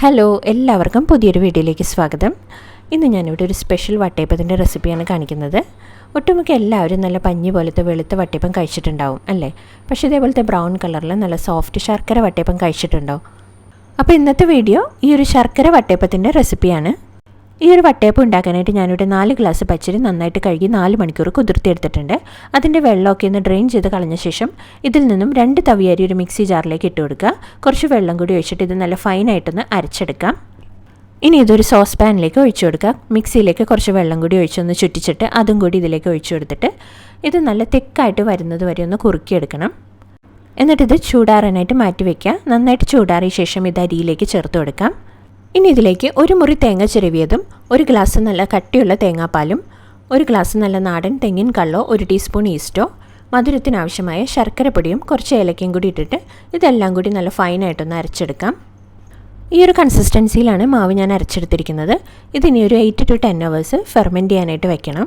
Hello എല്ലാവർക്കും പുതിയൊരു വീഡിയോയിലേക്ക് സ്വാഗതം. ഇന്ന് ഞാനിവിടെ ഒരു സ്പെഷ്യൽ വട്ടയപ്പത്തിന്റെ റെസിപ്പിയാണ് കാണിക്കുന്നത്. ഒട്ടുമിക്ക എല്ലാവരും നല്ല പഞ്ഞി പോലത്തെ വെളുത്ത വട്ടയപ്പം കഴിച്ചിട്ടുണ്ടാവും അല്ലേ? പക്ഷേ ഇതേപോലത്തെ ബ്രൗൺ കളറിൽ നല്ല സോഫ്റ്റ് ശർക്കര വട്ടയപ്പം കഴിച്ചിട്ടുണ്ടാവും അപ്പോൾ ഇന്നത്തെ വീഡിയോ ഈ ഒരു ശർക്കര വട്ടയപ്പത്തിന്റെ റെസിപ്പിയാണ് ഈ ഒരു വട്ടയപ്പം ഉണ്ടാക്കാനായിട്ട് ഞാനിവിടെ നാല് ഗ്ലാസ് പച്ചരി നന്നായിട്ട് കഴുകി നാല് മണിക്കൂർ കുതിർത്തിയെടുത്തിട്ടുണ്ട് അതിന്റെ വെള്ളമൊക്കെ ഒന്ന് ഡ്രെയിൻ ചെയ്ത് കളഞ്ഞ ശേഷം ഇതിൽ നിന്നും രണ്ട് തവിയരി ഒരു മിക്സി ജാറിലേക്ക് ഇട്ട് കൊടുക്കുക. കുറച്ച് വെള്ളം കൂടി ഒഴിച്ചിട്ട് ഇത് നല്ല ഫൈനായിട്ടൊന്ന് അരച്ചെടുക്കാം. ഇനി ഇതൊരു സോസ് പാനിലേക്ക് ഒഴിച്ചു കൊടുക്കുക. മിക്സിയിലേക്ക് കുറച്ച് വെള്ളം കൂടി ഒഴിച്ചൊന്ന് ചുറ്റിച്ചിട്ട് അതും കൂടി ഇതിലേക്ക് ഒഴിച്ചു കൊടുത്തിട്ട് ഇത് നല്ല തിക്കായിട്ട് വരുന്നത് വരെ ഒന്ന് കുറുക്കിയെടുക്കണം. എന്നിട്ടിത് ചൂടാറാനായിട്ട് മാറ്റി വയ്ക്കുക നന്നായിട്ട് ചൂടാറിയ ശേഷം ഇത് അരിയിലേക്ക് ചേർത്ത് കൊടുക്കാം. ഇനി ഇതിലേക്ക് ഒരു മുറി തേങ്ങ ചിരവിയതും ഒരു ഗ്ലാസ് നല്ല കട്ടിയുള്ള തേങ്ങാപ്പാലും ഒരു ഗ്ലാസ് നല്ല നാടൻ തെങ്ങിൻ കള്ളോ ഒരു ടീസ്പൂൺ ഈസ്റ്റോ മധുരത്തിനാവശ്യമായ ശർക്കരപ്പൊടിയും കുറച്ച് ഏലക്കയും കൂടി ഇട്ടിട്ട് ഇതെല്ലാം കൂടി നല്ല ഫൈനായിട്ടൊന്ന് അരച്ചെടുക്കാം. ഈ ഒരു കൺസിസ്റ്റൻസിയിലാണ് മാവ് ഞാൻ അരച്ചെടുത്തിരിക്കുന്നത്. ഇതിനി ഒരു eight to ten hours ferment ചെയ്യാനായിട്ട് വെക്കണം.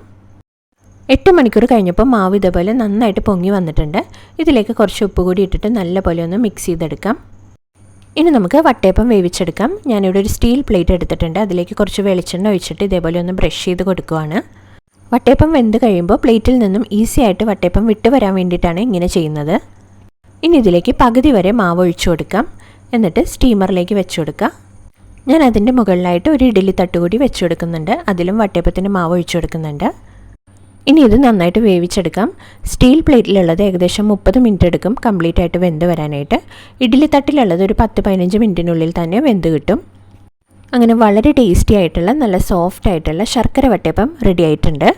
എട്ട് മണിക്കൂർ കഴിഞ്ഞപ്പോൾ മാവ് ഇതേപോലെ നന്നായിട്ട് പൊങ്ങി വന്നിട്ടുണ്ട്. ഇതിലേക്ക് കുറച്ച് ഉപ്പ് കൂടി ഇട്ടിട്ട് നല്ലപോലെ ഒന്ന് മിക്സ് ചെയ്തെടുക്കാം. ഇനി നമുക്ക് വട്ടയപ്പം വേവിച്ചെടുക്കാം. ഞാനിവിടെ ഒരു സ്റ്റീൽ പ്ലേറ്റ് എടുത്തിട്ടുണ്ട്. അതിലേക്ക് കുറച്ച് വെളിച്ചെണ്ണ ഒഴിച്ചിട്ട് ഇതേപോലെ ഒന്ന് ബ്രഷ് ചെയ്ത് കൊടുക്കുവാണ്. വട്ടയപ്പം വെന്ത് കഴിയുമ്പോൾ പ്ലേറ്റിൽ നിന്നും ഈസി ആയിട്ട് വട്ടയപ്പം വിട്ട് വരാൻ വേണ്ടിയിട്ടാണ് ഇങ്ങനെ ചെയ്യുന്നത്. ഇനി ഇതിലേക്ക് പകുതി വരെ മാവ് ഒഴിച്ചു കൊടുക്കാം. എന്നിട്ട് സ്റ്റീമറിലേക്ക് വെച്ചു കൊടുക്കാം ഞാൻ അതിന്റെ മുകളിലായിട്ട് ഒരു ഇഡ്ഡലി തട്ടുകൂടി വെച്ചു കൊടുക്കുന്നുണ്ട്. അതിലും വട്ടയപ്പത്തിന്റെ മാവ് ഒഴിച്ചു കൊടുക്കുന്നുണ്ട്. ഇനി ഇത് നന്നായിട്ട് വേവിച്ചെടുക്കാം. സ്റ്റീൽ പ്ലേറ്റിലുള്ളത് ഏകദേശം മുപ്പത് മിനിറ്റ് എടുക്കും കംപ്ലീറ്റ് ആയിട്ട് വെന്ത് വരാനായിട്ട്. ഇഡ്ഡലി തട്ടിലുള്ളത് ഒരു പത്ത് പതിനഞ്ച് മിനിറ്റിനുള്ളിൽ തന്നെ വെന്ത് കിട്ടും. അങ്ങനെ വളരെ ടേസ്റ്റി ആയിട്ടുള്ള നല്ല സോഫ്റ്റ് ആയിട്ടുള്ള ശർക്കര വട്ടയപ്പം റെഡി ആയിട്ടുണ്ട്.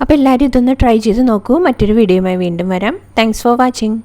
അപ്പോൾ എല്ലാവരും ഇതൊന്ന് ട്രൈ ചെയ്ത് നോക്കൂ. മറ്റൊരു വീഡിയോയുമായി വീണ്ടും വരാം. Thanks for watching